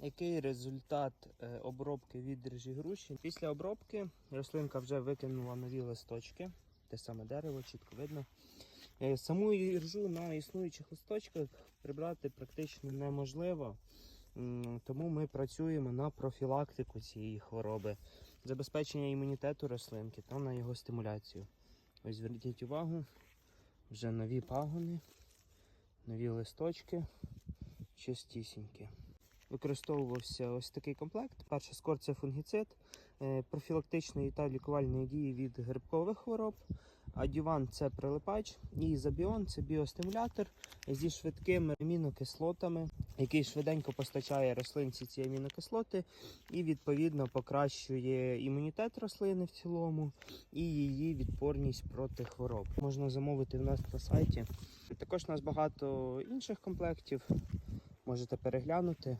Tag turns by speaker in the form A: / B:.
A: Який результат е, обробки відріжі груші? Після обробки рослинка вже викинула нові листочки, те саме дерево, чітко видно. Е, Саму іржу на існуючих листочках прибрати практично неможливо, тому ми працюємо на профілактику цієї хвороби, забезпечення імунітету рослинки та на його стимуляцію. Ось зверніть увагу, вже нові пагони, нові листочки, чистісінькі. Використовувався ось такий комплект. Перший скор це фунгіцид е, профілактичної та лікувальної дії від грибкових хвороб. Адюван це прилипач, і забіон це біостимулятор зі швидкими амінокислотами, який швиденько постачає рослинці ці амінокислоти і відповідно покращує імунітет рослини в цілому і її відпорність проти хвороб. Можна замовити в нас на сайті. Також у нас багато інших комплектів. Можете переглянути.